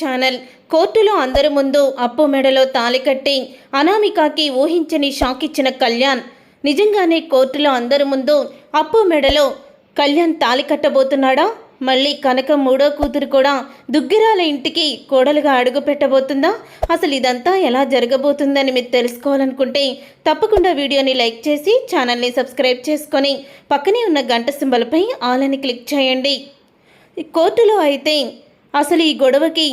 Channel. కోర్టులో అందరి ముందు అప్పు మెడలో తాళి కట్టి అనామికకి ఊహించని షాక్ ఇచ్చిన కళ్యాణ్. నిజంగానే కోర్టులో అందరి ముందు అప్పు మెడలో కళ్యాణ్ తాళి కట్టబోతున్నాడా? మళ్ళీ కనక మూడో కూతురు కూడా దుగ్గిరాల ఇంటికి కోడలుగా అడుగు పెట్టబోతుందా? అసలు ఇదంతా ఎలా జరగబోతుందని మీరు తెలుసుకోవాలనుకుంటే తప్పకుండా వీడియోని లైక్ చేసి ఛానల్ని సబ్స్క్రైబ్ చేసుకొని పక్కనే ఉన్న గంట సింబల్పై ఆల్ అని క్లిక్ చేయండి. కోర్టులో అయితే అసలు ఈ గొడవకి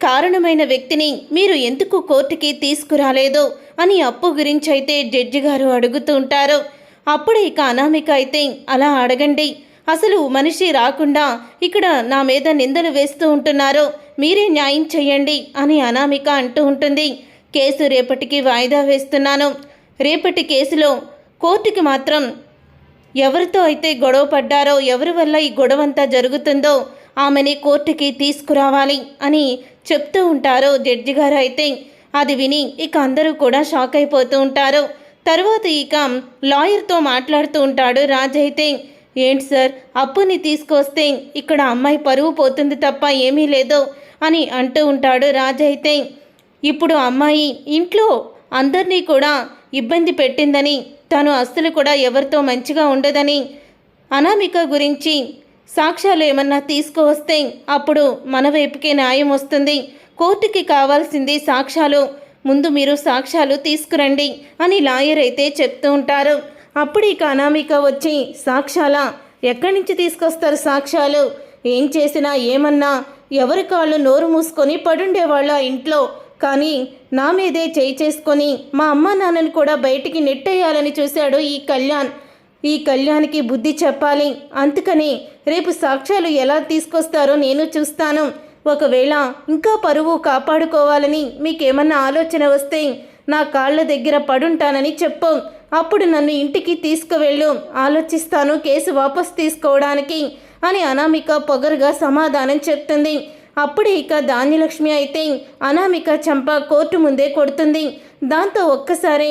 కారణమైన వ్యక్తిని మీరు ఎందుకు కోర్టుకి తీసుకురాలేదు అని అప్పు గురించి అయితే జడ్జి గారు అడుగుతూ ఉంటారు. అప్పుడు ఇక అనామిక అయితే అలా అడగండి. అసలు మనిషి రాకుండా ఇక్కడ నా మీద నిందలు వేస్తూ ఉంటున్నారు మీరే న్యాయం చెయ్యండి అని అనామిక అంటూ ఉంటుంది. కేసు రేపటికి వాయిదా వేస్తున్నాను. రేపటి కేసులో కోర్టుకి మాత్రం ఎవరితో అయితే గొడవ పడ్డారో ఎవరి వల్ల ఈ గొడవంతా జరుగుతుందో ఆమెని కోర్టుకి తీసుకురావాలి అని చెప్తూ ఉంటారు జడ్జి గారు అయితే. అది విని ఇక అందరూ కూడా షాక్ అయిపోతూ ఉంటారు. తర్వాత ఇక లాయర్తో మాట్లాడుతూ ఉంటాడు రాజ్ అయితే. ఏంటి సార్ అప్పుని తీసుకొస్తే ఇక్కడ అమ్మాయి పరువు పోతుంది తప్ప ఏమీ లేదు అని అంటూ ఉంటాడు రాజ్ అయితే. ఇప్పుడు అమ్మాయి ఇంట్లో అందరినీ కూడా ఇబ్బంది పెట్టిందని తను అస్సలు కూడా ఎవరితో మంచిగా ఉండదని అనామిక గురించి సాక్ష్యాలు ఏమన్నా తీసుకువస్తే అప్పుడు మన వైపుకే న్యాయం వస్తుంది. కోర్టుకి కావాల్సింది సాక్ష్యాలు. ముందు మీరు సాక్ష్యాలు తీసుకురండి అని లాయర్ అయితే చెప్తూ ఉంటారు. అప్పుడు ఇక అనామిక వచ్చి సాక్ష్యాల? ఎక్కడి నుంచి తీసుకొస్తారు సాక్ష్యాలు? ఏం చేసినా ఏమన్నా? ఎవరి కాళ్ళు నోరు మూసుకొని పడుండేవాళ్ళు ఆ ఇంట్లో? కానీ నా మీదే చేయి చేసుకొని మా అమ్మ నాన్నని కూడా బయటికి నెట్టేయాలని చూశాడు ఈ కళ్యాణ్. ఈ కళ్యాణ్కి బుద్ధి చెప్పాలి. అందుకని రేపు సాక్ష్యాలు ఎలా తీసుకొస్తారో నేను చూస్తాను. ఒకవేళ ఇంకా పరువు కాపాడుకోవాలని మీకేమన్నా ఆలోచన వస్తే నా కాళ్ళ దగ్గర పడుంటానని చెప్పు. అప్పుడు నన్ను ఇంటికి తీసుకువెళ్ళు. ఆలోచిస్తాను కేసు వాపస్ తీసుకోవడానికి అని అనామిక పొగరుగా సమాధానం చెప్తుంది. అప్పుడు ఇక ధాన్యలక్ష్మి అయితే అనామిక చంప కోర్టు ముందే కొడుతుంది. దాంతో ఒక్కసారి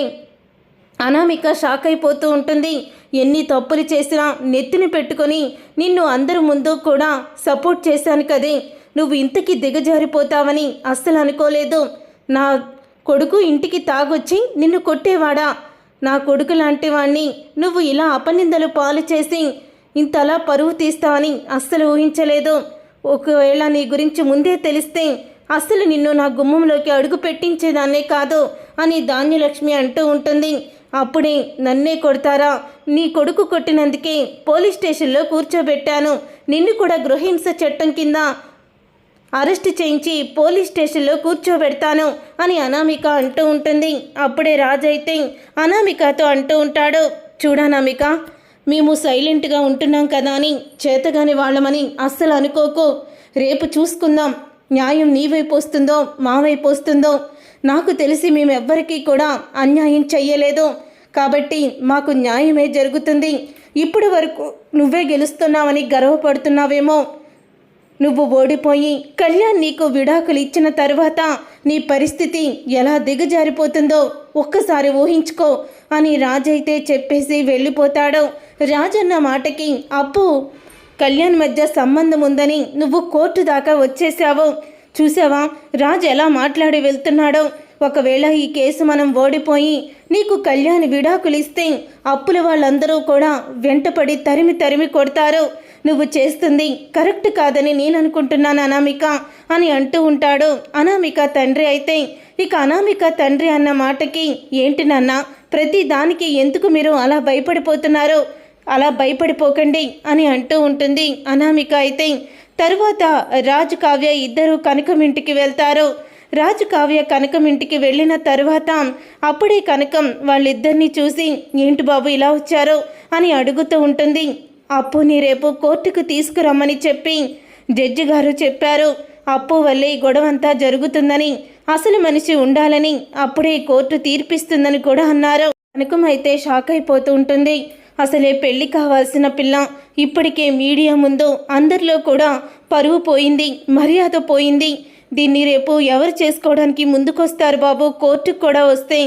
అనామిక షాక్ అయిపోతూ ఉంటుంది. ఎన్ని తప్పులు చేసినా నెత్తిని పెట్టుకొని నిన్ను అందరి ముందు కూడా సపోర్ట్ చేశాను కదే. నువ్వు ఇంతకి దిగజారిపోతావని అస్సలు అనుకోలేదు. నా కొడుకు ఇంటికి తాగొచ్చి నిన్ను కొట్టేవాడా? నా కొడుకు లాంటి వాణ్ణి నువ్వు ఇలా అపనిందలు పాలు చేసి ఇంతలా పరువు తీస్తావని అస్సలు ఊహించలేదు. ఒకవేళ నీ గురించి ముందే తెలిస్తే అస్సలు నిన్ను నా గుమ్మంలోకి అడుగు పెట్టించేదాన్నే కాదు అని ధాన్యలక్ష్మి అంటూ ఉంటుంది. అప్పుడే నన్నే కొడతారా? నీ కొడుకు కొట్టినందుకే పోలీస్ స్టేషన్లో కూర్చోబెట్టాను. నిన్ను కూడా గృహహింస చట్టం కింద అరెస్ట్ చేయించి పోలీస్ స్టేషన్లో కూర్చోబెడతాను అని అనామిక అంటూ ఉంటుంది. అప్పుడే రాజైతే అనామికతో అంటూ ఉంటాడు. చూడనామిక మేము సైలెంట్గా ఉంటున్నాం కదా అని చేతగాని వాళ్ళమని అస్సలు అనుకోకు. రేపు చూసుకుందాం. న్యాయం నీ వైపు వస్తుందో మా వైపు వస్తుందో నాకు తెలిసి మేమెవ్వరికీ కూడా అన్యాయం చెయ్యలేదు. కాబట్టి మాకు న్యాయమే జరుగుతుంది. ఇప్పటి వరకు నువ్వే గెలుస్తున్నావని గర్వపడుతున్నావేమో. నువ్వు ఓడిపోయి కళ్యాణ్ నీకు విడాకులు ఇచ్చిన తర్వాత నీ పరిస్థితి ఎలా దిగజారిపోతుందో ఒక్కసారి ఊహించుకో అని రాజైతే చెప్పేసి వెళ్ళిపోతాడు. రాజన్న మాటకి అప్పు కళ్యాణ్ మధ్య సంబంధం ఉందని నువ్వు కోర్టు దాకా వచ్చేసావు చూసావా? రాజు ఎలా మాట్లాడి వెళ్తున్నాడో? ఒకవేళ ఈ కేసు మనం ఓడిపోయి నీకు కళ్యాణి విడాకులు ఇస్తే అప్పుల వాళ్ళందరూ కూడా వెంటపడి తరిమి తరిమి కొడతారు. నువ్వు చేస్తుంది కరెక్ట్ కాదని నేను అనుకుంటున్నాను అనామిక అని అంటూ ఉంటాడు. అనామిక తండ్రి అయితే ఇక అనామిక తండ్రి అన్న మాటకి ఏంటి నాన్న? ప్రతి దానికి ఎందుకు మీరు అలా భయపడిపోతున్నారు? అలా భయపడిపోకండి అని అంటూ ఉంటుంది. అనామిక అయితే తరువాత రాజు కావ్య ఇద్దరు కనకం ఇంటికి వెళ్తారు. రాజు కావ్య కనకం ఇంటికి వెళ్ళిన తర్వాత అప్పుడే కనకం వాళ్ళిద్దరిని చూసి ఏంటి బాబు ఇలా వచ్చారో? అని అడుగుతూ ఉంటుంది. అప్పుని రేపు కోర్టుకు తీసుకురమ్మని చెప్పి జడ్జి గారు చెప్పారు. అప్పు వల్లే ఈ గొడవంతా జరుగుతుందని అసలు మనిషి ఉండాలని అప్పుడే కోర్టు తీర్పిస్తుందని కూడా అన్నారు. కనకం అయితే షాక్ అయిపోతూ ఉంటుంది. అసలే పెళ్ళి కావాల్సిన పిల్ల ఇప్పటికే మీడియా ముందు అందరిలో కూడా పరువు పోయింది మర్యాద పోయింది. దీన్ని రేపు ఎవరు చేసుకోవడానికి ముందుకొస్తారు బాబు? కోర్టుకు కూడా వస్తే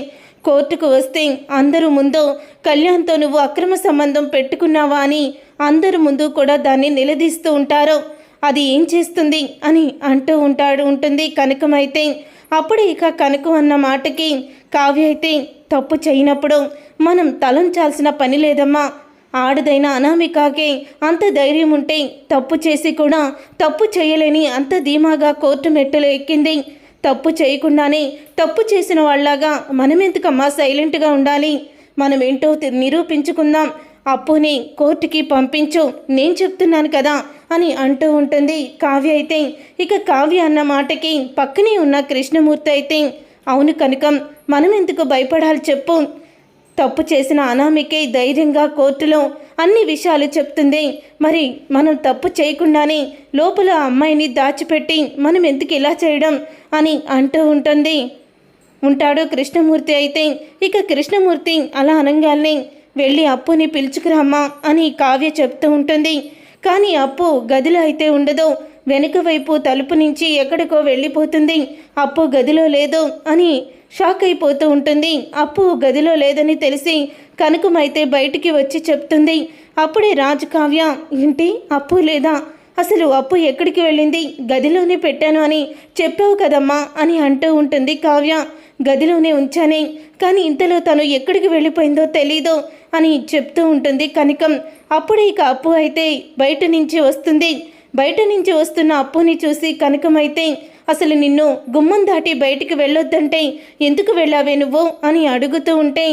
కోర్టుకు వస్తే అందరూ ముందు కళ్యాణ్తో నువ్వు అక్రమ సంబంధం పెట్టుకున్నావా అని అందరి ముందు కూడా దాన్ని నిలదీస్తూ ఉంటారు. అది ఏం చేస్తుంది అని అంటూ ఉంటాడు ఉంటుంది. కనకమైతే అప్పుడు ఇక కనకం అన్న మాటకి కావ్య అయితే తప్పు చేయనప్పుడు మనం తలంచాల్సిన పని లేదమ్మా. ఆడదైన అనామికాకే అంత ధైర్యం ఉంటే తప్పు చేసి కూడా తప్పు చేయలేని అంత ధీమాగా కోర్టు మెట్టులు ఎక్కింది. తప్పు చేయకుండానే తప్పు చేసిన వాళ్ళలాగా మనం ఎందుకమ్మా సైలెంట్గా ఉండాలి? మనం ఏంటో నిరూపించుకుందాం. అప్పుని కోర్టుకి పంపించు నేను చెప్తున్నాను కదా అని అంటూ ఉంటుంది. కావ్య అయితే ఇక కావ్య అన్న మాటకి పక్కనే ఉన్న కృష్ణమూర్తి అయితే అవును కనుక మనం ఎందుకు భయపడాలి చెప్పు. తప్పు చేసిన అనామికే ధైర్యంగా కోర్టులో అన్ని విషయాలు చెప్తుంది. మరి మనం తప్పు చేయకుండానే లోపల అమ్మాయిని దాచిపెట్టి మనం ఎందుకు ఇలా చేయడం? అని అంటూ ఉంటుంది. ఉంటాడు కృష్ణమూర్తి అయితే ఇక కృష్ణమూర్తి అలా అనగానే వెళ్ళి అప్పుని పిలుచుకురామ్మా అని కావ్య చెప్తూ ఉంటుంది. కానీ అప్పు గదిలో అయితే ఉండదు. వెనుక వైపు తలుపు నుంచి ఎక్కడికో వెళ్ళిపోతుంది. అప్పు గదిలో లేదు అని షాక్ అయిపోతూ ఉంటుంది. అప్పు గదిలో లేదని తెలిసి కనకమైతే బయటికి వచ్చి చెప్తుంది. అప్పుడే రాజు కావ్య ఏంటి? అప్పు లేదా? అసలు అప్పు ఎక్కడికి వెళ్ళింది? గదిలోనే పెట్టాను అని చెప్పావు కదమ్మా అని అంటూ ఉంటుంది కావ్య. గదిలోనే ఉంచానే కానీ ఇంతలో తను ఎక్కడికి వెళ్ళిపోయిందో తెలీదు అని చెప్తూ ఉంటుంది కనికం. అప్పుడే ఇక అప్పు అయితే బయట నుంచి వస్తుంది. బయట నుంచి వస్తున్న అప్పుని చూసి కనకమైతే అసలు నిన్ను గుమ్మం దాటి బయటికి వెళ్ళొద్దంటే ఎందుకు వెళ్ళావే నువ్వు? అని అడుగుతూ ఉంటే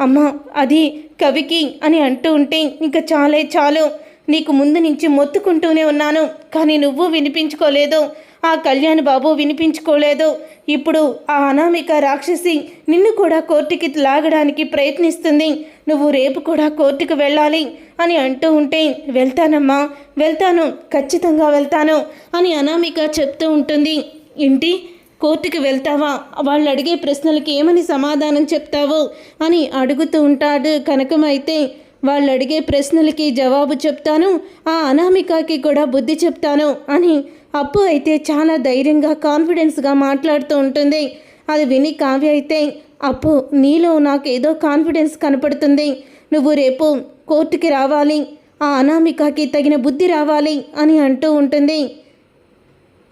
అమ్మా అది కవికి అని అంటూ ఉంటే ఇంకా చాలే చాలు. నీకు ముందు నుంచి మొత్తుకుంటూనే ఉన్నాను కానీ నువ్వు వినిపించుకోలేదు. ఆ కళ్యాణ్ బాబు వినిపించుకోలేదు. ఇప్పుడు ఆ అనామిక రాక్షసి నిన్ను కూడా కోర్టుకి లాగడానికి ప్రయత్నిస్తుంది. నువ్వు రేపు కూడా కోర్టుకు వెళ్ళాలి అని అంటూ ఉంటే వెళ్తానమ్మా వెళ్తాను ఖచ్చితంగా వెళ్తాను అని అనామిక చెప్తూ ఉంటుంది. ఏంటి కోర్టుకి వెళ్తావా? వాళ్ళు అడిగే ప్రశ్నలకి ఏమని సమాధానం చెప్తావు? అని అడుగుతూ ఉంటాడు కనకమైతే వాళ్ళు అడిగే ప్రశ్నలకి జవాబు చెప్తాను ఆ అనామికకి కూడా బుద్ధి చెప్తాను అని అప్పు అయితే చాలా ధైర్యంగా కాన్ఫిడెన్స్గా మాట్లాడుతూ ఉంటుంది. అది విని కావ్య అయితే అప్పు నీలో నాకు ఏదో కాన్ఫిడెన్స్ కనపడుతుంది. నువ్వు రేపు కోర్టుకి రావాలి ఆ అనామికకి తగిన బుద్ధి రావాలి అని అంటూ ఉంటుంది.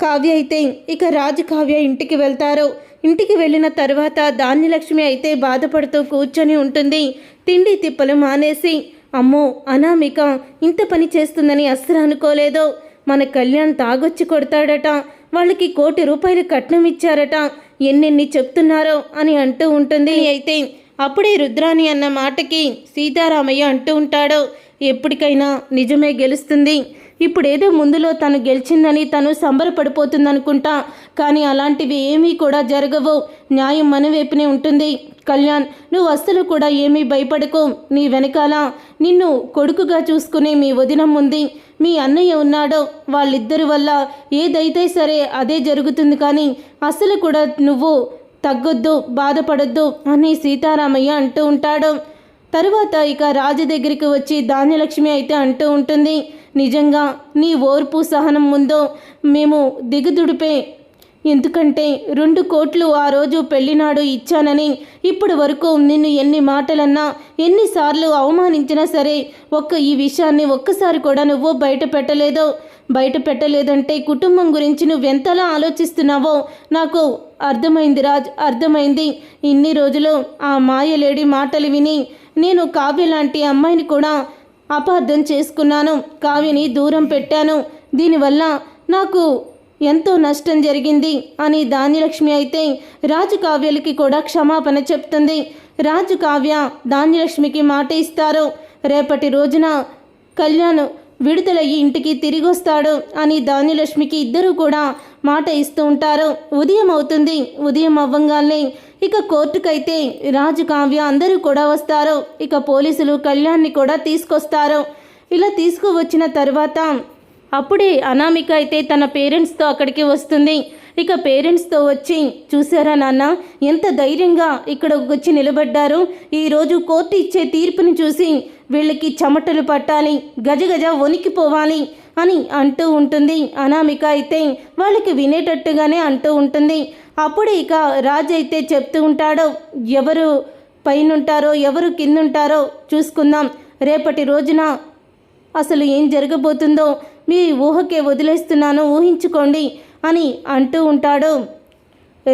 కావ్య అయితే ఇక రాజు కావ్య ఇంటికి వెళ్తారు. ఇంటికి వెళ్ళిన తర్వాత ధాన్యలక్ష్మి అయితే బాధపడుతూ కూర్చొని ఉంటుంది. తిండి తిప్పలు మానేసి అమ్మో అనామిక ఇంత పని చేస్తుందని అస్సలు అనుకోలేదు. మన కళ్యాణ్ తాగొచ్చి కొడతాడట. వాళ్ళకి కోటి రూపాయలు కట్నం ఇచ్చారట. ఎన్నెన్ని చెప్తున్నారో అని అంటూ ఉంటుంది. అయితే అప్పుడే రుద్రాని అన్న మాటకి సీతారామయ్య అంటూ ఉంటాడు. ఎప్పటికైనా నిజమే గెలుస్తుంది. ఇప్పుడేదో ముందులో తను గెలిచిందని తను సంబరపడిపోతుందనుకుంటా. కానీ అలాంటివి ఏమీ కూడా జరగవు. న్యాయం మన వైపునే ఉంటుంది. కళ్యాణ్ నువ్వు అస్సలు కూడా ఏమీ భయపడకు. నీ వెనకాల నిన్ను కొడుకుగా చూసుకునే మీ వదినం ఉంది. మీ అన్నయ్య ఉన్నాడో వాళ్ళిద్దరి వల్ల ఏదైతే సరే అదే జరుగుతుంది కానీ అస్సలు కూడా నువ్వు తగ్గొద్దు బాధపడొద్దు అని సీతారామయ్య అంటూ ఉంటాడు. తరువాత ఇక రాజు దగ్గరికి వచ్చి ధాన్యలక్ష్మి అయితే అంటూ ఉంటుంది నిజంగా నీ ఓర్పు సహనం ముందో మేము దిగుదుడిపే. ఎందుకంటే రెండు కోట్లు ఆ రోజు పెళ్ళినాడు ఇచ్చానని ఇప్పటి వరకు నిన్ను ఎన్ని మాటలన్నా ఎన్నిసార్లు అవమానించినా సరే ఒక్క ఈ విషయాన్ని ఒక్కసారి కూడా నువ్వు బయట పెట్టలేదు. బయట పెట్టలేదంటే కుటుంబం గురించి నువ్వెంతలా ఆలోచిస్తున్నావో నాకు అర్థమైంది రాజ్ అర్థమైంది. ఇన్ని రోజులు ఆ మాయలేడి మాటలు విని నేను కావ్య లాంటి అమ్మాయిని కూడా అపార్థం చేసుకున్నాను. కావ్యని దూరం పెట్టాను. దీనివల్ల నాకు ఎంతో నష్టం జరిగింది అని ధాన్యలక్ష్మి అయితే రాజు కావ్యలకి కూడా క్షమాపణ చెప్తుంది. రాజు కావ్య ధాన్యలక్ష్మికి మాట ఇస్తారు. రేపటి రోజున కళ్యాణ్ విడుదలయ్యి ఇంటికి తిరిగి వస్తాడు అని ధాన్యలక్ష్మికి ఇద్దరూ కూడా మాట ఇస్తూ ఉంటారు. ఉదయం అవుతుంది. ఉదయం అవ్వంగానే ఇక కోర్టుకైతే రాజు కావ్య అందరూ కూడా వస్తారు. ఇక పోలీసులు కళ్యాణ్ని కూడా తీసుకొస్తారు. ఇలా తీసుకువచ్చిన తర్వాత అప్పుడే అనామిక అయితే తన పేరెంట్స్తో అక్కడికి వస్తుంది. ఇక పేరెంట్స్తో వచ్చి చూసారా నాన్న ఎంత ధైర్యంగా ఇక్కడ వచ్చి నిలబడ్డారు ఈరోజు కోర్టు ఇచ్చే తీర్పుని చూసి వీళ్ళకి చెమటలు పట్టాలి గజగజ వణికిపోవాలి. అని అంటూ ఉంటుంది. అనామిక అయితే వాళ్ళకి వినేటట్టుగానే అంటూ ఉంటుంది. అప్పుడు ఇక రాజు అయితే చెప్తూ ఉంటాడు ఎవరు పైనుంటారో ఎవరు కిందుంటారో చూసుకుందాం. రేపటి రోజున అసలు ఏం జరగబోతుందో మీ ఊహకే వదిలేస్తున్నాను ఊహించుకోండి అని అంటూ ఉంటాడు.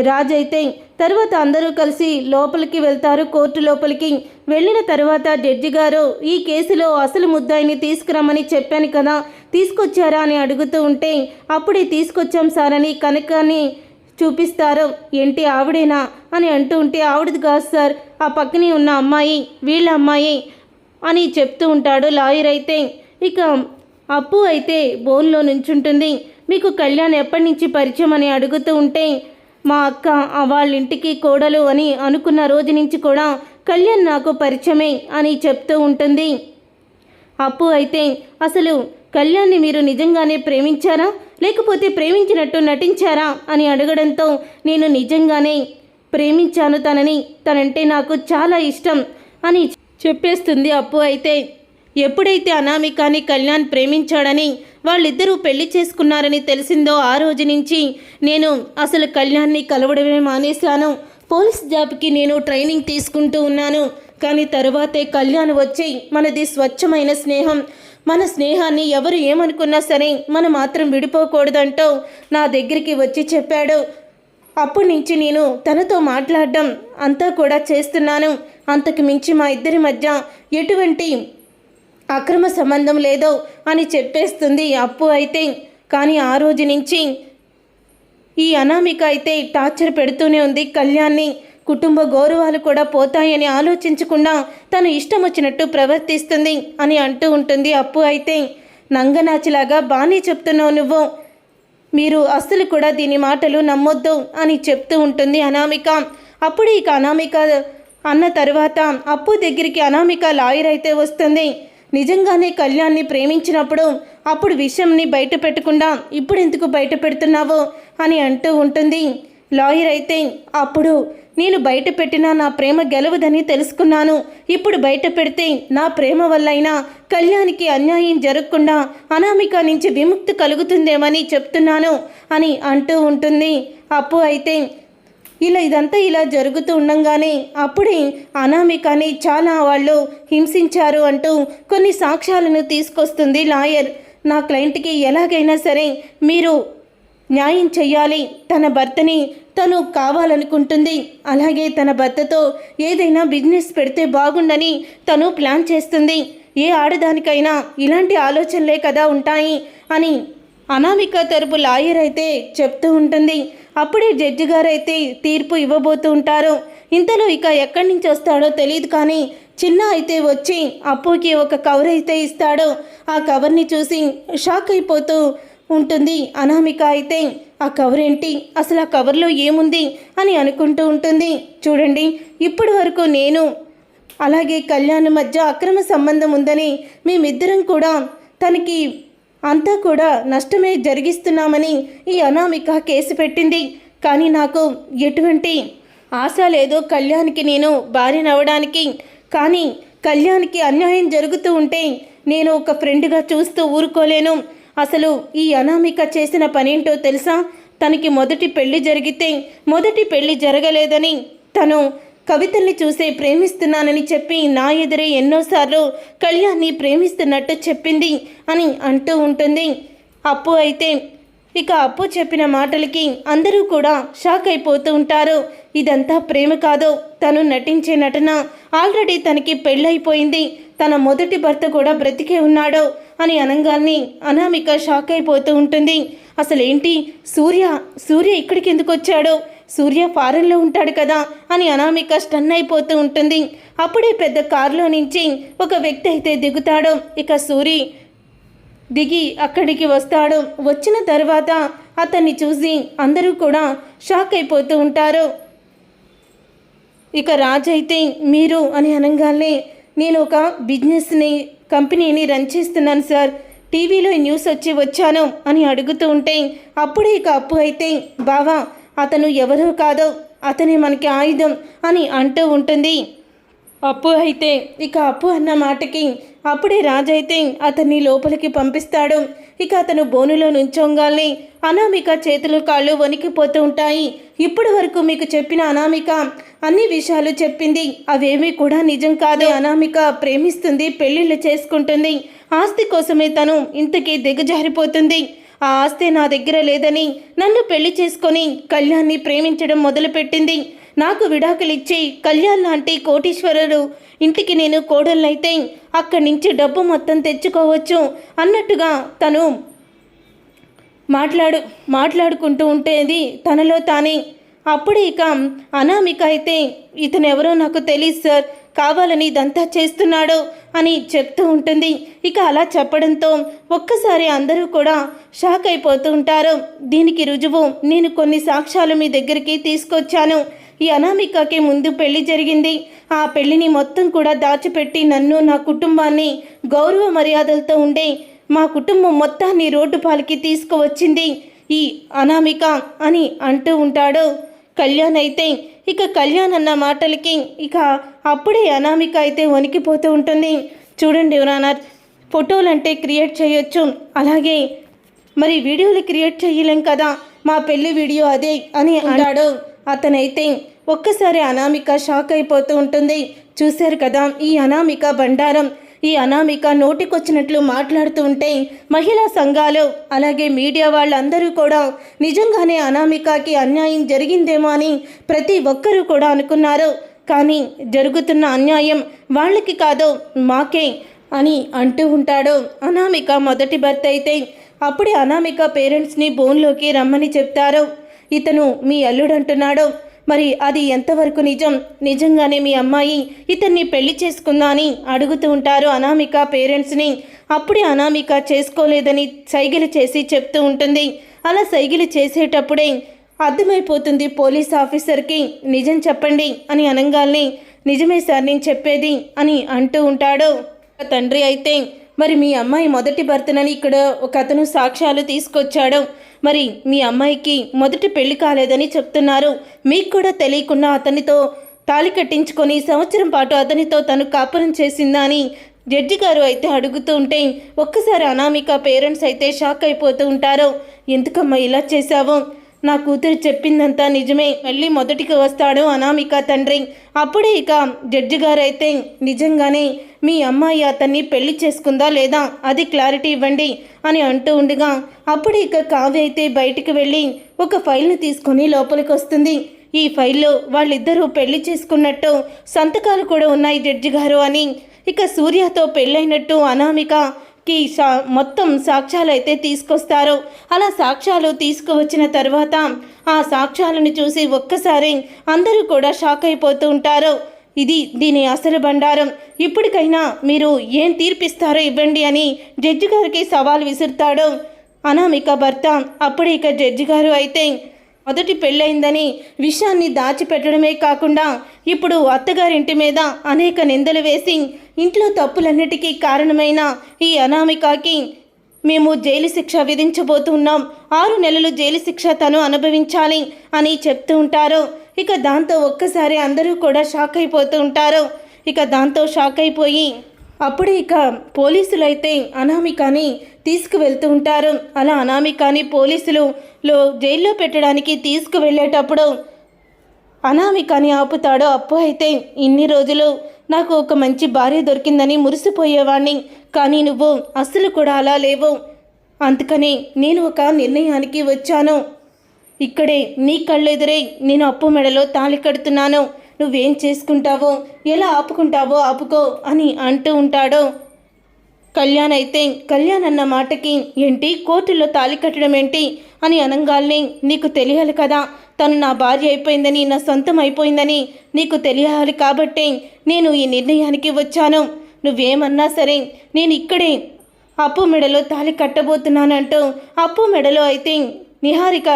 రాజు అయితే తర్వాత అందరూ కలిసి లోపలికి వెళ్తారు. కోర్టు లోపలికి వెళ్ళిన తర్వాత జడ్జి గారు ఈ కేసులో అసలు ముద్దాయిని తీసుకురమ్మని చెప్పాను కదా తీసుకొచ్చారా? అని అడుగుతూ ఉంటే అప్పుడే తీసుకొచ్చాం సార్ అని కనకాన్ని చూపిస్తారు. ఏంటి ఆవిడేనా? అని అంటూ ఉంటే ఆవిడది కాదు సార్ ఆ పక్కనే ఉన్న అమ్మాయి వీళ్ళ అమ్మాయి అని చెప్తూ ఉంటాడు లాయర్ అయితే. ఇక అప్పు అయితే బోన్లో నుంచుంటుంది. మీకు కళ్యాణ్ ఎప్పటి నుంచి పరిచయం? అని అడుగుతూ ఉంటే మా అక్క వాళ్ళ ఇంటికి కోడలు అని అనుకున్న రోజు నుంచి కూడా కళ్యాణ్ నాకు పరిచయమే అని చెప్తూ ఉంటుంది. అప్పు అయితే అసలు కళ్యాణ్ని మీరు నిజంగానే ప్రేమించారా? లేకపోతే ప్రేమించినట్టు నటించారా? అని అడగడంతో నేను నిజంగానే ప్రేమించాను తనని. తనంటే నాకు చాలా ఇష్టం అని చెప్పేస్తుంది అప్పు అయితే. ఎప్పుడైతే అనామికాని కళ్యాణ్ ప్రేమించాడని వాళ్ళిద్దరూ పెళ్ళి చేసుకున్నారని తెలిసిందో ఆ రోజు నుంచి నేను అసలు కళ్యాణ్ని కలవడమే మానేశాను. పోలీస్ జాబ్కి నేను ట్రైనింగ్ తీసుకుంటూ ఉన్నాను. కానీ తరువాతే కళ్యాణ్ వచ్చి మనది స్వచ్ఛమైన స్నేహం. మన స్నేహాన్ని ఎవరు ఏమనుకున్నా సరే మనం మాత్రం విడిపోకూడదంటూ నా దగ్గరికి వచ్చి చెప్పాడు. అప్పటి నుంచి నేను తనతో మాట్లాడడం అంతా కూడా చేస్తున్నాను. అంతకు మించి మా ఇద్దరి మధ్య ఎటువంటి అక్రమ సంబంధం లేదో అని చెప్పేస్తుంది అప్పు అయితే. కానీ ఆ రోజు నుంచి ఈ అనామిక అయితే టార్చర్ పెడుతూనే ఉంది. కళ్యాణ్ని కుటుంబ గౌరవాలు కూడా పోతాయని ఆలోచించకుండా తను ఇష్టం వచ్చినట్టు ప్రవర్తిస్తుంది అని అంటూ ఉంటుంది అప్పు అయితే. నంగనాచిలాగా బాగానే చెప్తున్నావు నువ్వు. మీరు అస్సలు కూడా దీని మాటలు నమ్మొద్దు అని చెప్తూ ఉంటుంది అనామిక. అప్పుడు ఇక అనామిక అన్న తర్వాత అప్పు దగ్గరికి అనామిక లాయర్ అయితే వస్తుంది. నిజంగానే కళ్యాణ్ని ప్రేమించినప్పుడు అప్పుడు విషయంని బయట పెట్టకుండా ఇప్పుడు ఎందుకు బయట పెడుతున్నావు అని అంటూ ఉంటుంది. లాయర్ అయితే అప్పుడు నేను బయట పెట్టినా నా ప్రేమ గెలవదని తెలుసుకున్నాను. ఇప్పుడు బయట పెడితే నా ప్రేమ వల్లైనా కళ్యాణ్కి అన్యాయం జరగకుండా అనామిక నుంచి విముక్తి కలుగుతుందేమని చెప్తున్నాను అని అంటూ ఉంటుంది. అప్పు అయితే ఇలా ఇదంతా ఇలా జరుగుతూ ఉండంగానే అప్పుడే అనామికని చాలా వాళ్ళు హింసించారు అంటూ కొన్ని సాక్ష్యాలను తీసుకొస్తుంది లాయర్. నా క్లయింట్కి ఎలాగైనా సరే మీరు న్యాయం చేయాలి తన భర్తని తను కావాలనుకుంటుంది. అలాగే తన భర్తతో ఏదైనా బిజినెస్ పెడితే బాగుండని తను ప్లాన్ చేస్తుంది. ఏ ఆడదానికైనా ఇలాంటి ఆలోచనలే కదా ఉంటాయి అని అనామిక తరపు లాయర్ అయితే చెప్తూ ఉంటుంది. అప్పుడే జడ్జి గారు అయితే తీర్పు ఇవ్వబోతూ ఉంటారు. ఇంతలో ఇక ఎక్కడి నుంచి వస్తాడో తెలియదు కానీ చిన్న అయితే వచ్చి అప్పుకి ఒక కవర్ అయితే ఇస్తాడు. ఆ కవర్ని చూసి షాక్ అయిపోతూ ఉంటుంది అనామిక అయితే. ఆ కవర్ ఏంటి? అసలు ఆ కవర్లో ఏముంది? అని అనుకుంటూ ఉంటుంది. చూడండి ఇప్పటి వరకు నేను అలాగే కళ్యాణ్ మధ్య అక్రమ సంబంధం ఉందని మేమిద్దరం కూడా తనకి అంతా కూడా నష్టమే జరిగిస్తున్నామని ఈ అనామిక కేసు పెట్టింది. కానీ నాకు ఎటువంటి ఆశ లేదు కళ్యాణ్కి నేను భార్యనవ్వడానికి. కానీ కళ్యాణ్కి అన్యాయం జరుగుతూ ఉంటే నేను ఒక ఫ్రెండ్గా చూస్తూ ఊరుకోలేను. అసలు ఈ అనామిక చేసిన పనేంటో తెలుసా? తనకి మొదటి పెళ్ళి జరిగితే మొదటి పెళ్ళి జరగలేదని తను కవితల్ని చూసే ప్రేమిస్తున్నానని చెప్పి నా ఎదురే ఎన్నోసార్లు కళ్యాణ్ని ప్రేమిస్తున్నట్టు చెప్పింది అని అంటూ ఉంటుంది. అప్పు అయితే ఇక అప్పు చెప్పిన మాటలకి అందరూ కూడా షాక్ అయిపోతూ ఉంటారు. ఇదంతా ప్రేమ కాదు. తను నటించే నటన ఆల్రెడీ తనకి పెళ్ళైపోయింది. తన మొదటి భర్త కూడా బ్రతికే ఉన్నాడు అని అనగానే అనామిక షాక్ అయిపోతూ ఉంటుంది. అసలేంటి? సూర్య? సూర్య ఇక్కడికి ఎందుకు వచ్చాడు? సూర్య ఫారెన్లో ఉంటాడు కదా అని అనామిక స్టన్ అయిపోతూ ఉంటుంది. అప్పుడే పెద్ద కారులో నుంచి ఒక వ్యక్తి అయితే దిగుతాడు. ఇక సూరి దిగి అక్కడికి వస్తాడు. వచ్చిన తర్వాత అతన్ని చూసి అందరూ కూడా షాక్ అయిపోతూ ఉంటారు. ఇక రాజు అయితే మీరు అని అనగానే నేను ఒక బిజినెస్ని కంపెనీని రన్ చేస్తున్నాను సార్. టీవీలో న్యూస్ వచ్చి వచ్చాను అని అడుగుతూ ఉంటే అప్పుడే ఇక అప్పు అయితే బావా అతను ఎవరూ కాదో అతనే మనకి ఆయుధం అని అంటూ ఉంటుంది. అప్పు అయితే ఇక అప్పు అన్న మాటకి అప్పుడే రాజైతే అతన్ని లోపలికి పంపిస్తాడు. ఇక అతను బోనులో నుంచోగాల్ని అనామిక చేతులు కాళ్ళు వణికిపోతూ ఉంటాయి. ఇప్పటి వరకు మీకు చెప్పిన అనామిక అన్ని విషయాలు చెప్పింది. అవేమీ కూడా నిజం కాదు. అనామిక ప్రేమిస్తుంది పెళ్ళిళ్ళు చేసుకుంటుంది. ఆస్తి కోసమే తను ఇంతకీ దిగజారిపోతుంది. ఆ ఆస్తి నా దగ్గర లేదని నన్ను పెళ్ళి చేసుకొని కళ్యాణ్ని ప్రేమించడం మొదలుపెట్టింది. నాకు విడాకులిచ్చి కళ్యాణ్ లాంటి కోటీశ్వరుడు ఇంటికి నేను కోడళ్ళైతే అక్కడి నుంచి డబ్బు మొత్తం తెచ్చుకోవచ్చు అన్నట్టుగా తను మాట్లాడు మాట్లాడుకుంటూ ఉంటేది తనలో తానే. అప్పుడు ఇక అనామిక అయితే ఇతను ఎవరో నాకు తెలియదు సార్. కావాలని ఇదంతా చేస్తున్నాడు అని చెప్తూ ఉంటుంది. ఇక అలా చెప్పడంతో ఒక్కసారి అందరూ కూడా షాక్ అయిపోతూ ఉంటారు. దీనికి రుజువు నేను కొన్ని సాక్ష్యాలు మీ దగ్గరికి తీసుకొచ్చాను. ఈ అనామికకి ముందు పెళ్ళి జరిగింది. ఆ పెళ్ళిని మొత్తం కూడా దాచిపెట్టి నన్ను నా కుటుంబాన్ని గౌరవ మర్యాదలతో ఉండే మా కుటుంబం మొత్తాన్ని రోడ్డు పాలకి తీసుకువచ్చింది ఈ అనామిక అని అంటూ ఉంటాడు. కళ్యాణ్ అయితే ఇక కళ్యాణ్ అన్న మాటలకి ఇక అప్పుడే అనామిక అయితే వణికిపోతూ ఉంటుంది. చూడండి యువరానర్ ఫోటోలు అంటే క్రియేట్ చేయొచ్చు. అలాగే మరి వీడియోలు క్రియేట్ చేయలేం కదా మా పెళ్ళి వీడియో అదే అని అంటాడు. అతనైతే ఒక్కసారి అనామిక షాక్ అయిపోతూ ఉంటుంది. చూశారు కదా ఈ అనామిక బండారం ఈ అనామిక నోటికొచ్చినట్లు మాట్లాడుతూ ఉంటే మహిళా సంఘాలు అలాగే మీడియా వాళ్ళందరూ కూడా నిజంగానే అనామికకి అన్యాయం జరిగిందేమో అని ప్రతి ఒక్కరూ కూడా అనుకున్నారు. కానీ జరుగుతున్న అన్యాయం వాళ్ళకి కాదు మాకే అని అంటూ ఉంటాడు. అనామిక మొదటి భర్త అయితే అప్పుడే అనామిక పేరెంట్స్ని బోన్లోకి రమ్మని చెప్తారు. ఇతను మీ అల్లుడు అంటున్నాడు మరి అది ఎంతవరకు నిజం? నిజంగానే మీ అమ్మాయి ఇతన్ని పెళ్ళి చేసుకుందా అని అడుగుతూ ఉంటారు అనామిక పేరెంట్స్ని. అప్పుడే అనామిక చేసుకోలేదని సైగిలు చేసి చెప్తూ ఉంటుంది. అలా సైగిలు చేసేటప్పుడే అర్థమైపోతుంది పోలీస్ ఆఫీసర్కి నిజం చెప్పండి అని అనంగాల్ని నిజమే సార్ నేను చెప్పేది అని అంటూ ఉంటాడు. తండ్రి అయితే మరి మీ అమ్మాయి మొదటి భర్తనని ఇక్కడ ఒక అతను సాక్ష్యాలు తీసుకొచ్చాడు. మరి మీ అమ్మాయికి మొదటి పెళ్ళి కాలేదని చెప్తున్నారు. మీకు కూడా తెలియకుండా అతనితో తాళి కట్టించుకొని సంవత్సరం పాటు అతనితో తను కాపురం చేసిందా అని జడ్జి గారు అయితే అడుగుతూ ఉంటే ఒక్కసారి అనామిక పేరెంట్స్ అయితే షాక్ అయిపోతూ ఉంటారు. ఎందుకమ్మా ఇలా చేశావు? నా కూతురు చెప్పిందంతా నిజమే. మళ్ళీ మొదటికి వస్తాడు అనామిక తండ్రి. అప్పుడే ఇక జడ్జి గారైతే నిజంగానే మీ అమ్మాయి అతన్ని పెళ్ళి చేసుకుందా లేదా? అది క్లారిటీ ఇవ్వండి అని అంటూ ఉండగా అప్పుడు ఇక కావ్య అయితే బయటికి వెళ్ళి ఒక ఫైల్ని తీసుకొని లోపలికి వస్తుంది ఈ ఫైల్లో వాళ్ళిద్దరూ పెళ్ళి చేసుకున్నట్టు సంతకాలు కూడా ఉన్నాయి జడ్జి గారు అని. ఇక సూర్యతో పెళ్ళైనట్టు అనామిక కి సా మొత్తం సాక్ష్యాలు అయితే తీసుకొస్తారు. అలా సాక్ష్యాలు తీసుకువచ్చిన తర్వాత ఆ సాక్ష్యాలను చూసి ఒక్కసారి అందరూ కూడా షాక్ అయిపోతూ ఉంటారు. ఇది దీని అసలు బండారం. ఇప్పటికైనా మీరు ఏం తీర్పిస్తారో ఇవ్వండి అని జడ్జి గారికి సవాల్ విసురుతాడు. అనామిక భర్త అప్పుడు ఇక జడ్జి గారు అయితే మొదటి పెళ్ళయిందని విషయాన్ని దాచిపెట్టడమే కాకుండా ఇప్పుడు అత్తగారింటి మీద అనేక నిందలు వేసి ఇంట్లో తప్పులన్నిటికీ కారణమైన ఈ అనామికకి మేము జైలు శిక్ష విధించబోతున్నాం. ఆరు నెలలు జైలు శిక్ష తను అనుభవించాలి అని చెప్తూ ఉంటారు. ఇక దాంతో ఒక్కసారి అందరూ కూడా షాక్ అయిపోతూ ఉంటారు. ఇక దాంతో షాక్ అయిపోయి అప్పుడు ఇక పోలీసులు అయితే అనామికని తీసుకువెళ్తూ ఉంటారు. అలా అనామికాని పోలీసులు లో జైల్లో పెట్టడానికి తీసుకువెళ్ళేటప్పుడు అనామికాని ఆపుతాడు అప్పు అయితే ఇన్ని రోజులు నాకు ఒక మంచి భార్య దొరికిందని మురిసిపోయేవాణ్ణి. కానీ నువ్వు అస్సలు కూడా అలా లేవు. అందుకని నేను ఒక నిర్ణయానికి వచ్చాను. ఇక్కడే నీ కళ్ళెదురే నేను అప్పు మెడలో తాళి కడుతున్నాను. నువ్వేం చేసుకుంటావో ఎలా ఆపుకుంటావో ఆపుకో అని అంటూ ఉంటాడో. కళ్యాణ్ అయితే కళ్యాణ్ అన్న మాటకి ఏంటి? కోర్టులో తాళి కట్టడం ఏంటి? అని అనంగాల్ని నీకు తెలియాలి కదా తను నా భార్య అయిపోయిందని నా సొంతం అయిపోయిందని నీకు తెలియాలి కాబట్టే నేను ఈ నిర్ణయానికి వచ్చాను. నువ్వేమన్నా సరే నేను ఇక్కడే అప్పు మెడలో తాళి కట్టబోతున్నానంటూ అప్పు మెడలో అయితే నిహారిక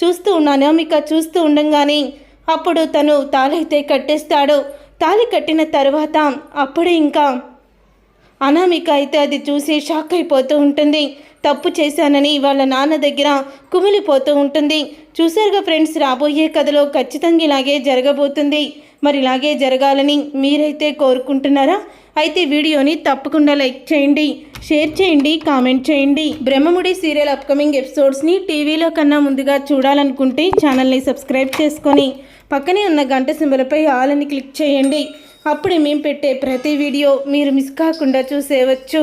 చూస్తూ ఉన్నాను అమిక చూస్తూ ఉండంగానే అప్పుడు తను తాలైతే కట్టేస్తాడు. తాళి కట్టిన తర్వాత అప్పుడే ఇంకా అనామిక అయితే అది చూసి షాక్ అయిపోతూ ఉంటుంది. తప్పు చేశానని వాళ్ళ నాన్న దగ్గర కుమిలిపోతూ ఉంటుంది. చూసారుగా ఫ్రెండ్స్ రాబోయే కథలో ఖచ్చితంగా ఇలాగే జరగబోతుంది. మరి ఇలాగే జరగాలని మీరైతే కోరుకుంటున్నారా? అయితే వీడియోని తప్పకుండా లైక్ చేయండి షేర్ చేయండి కామెంట్ చేయండి. బ్రహ్మముడి సీరియల్ అప్కమింగ్ ఎపిసోడ్స్ని టీవీలో కన్నా ముందుగా చూడాలనుకుంటే ఛానల్ని సబ్స్క్రైబ్ చేసుకొని పక్కనే ఉన్న గంట సింబలపై ఆల్ అని క్లిక్ చేయండి. అప్పుడు మేము పెట్టే ప్రతి వీడియో మీరు మిస్ కాకుండా చూసేవచ్చు.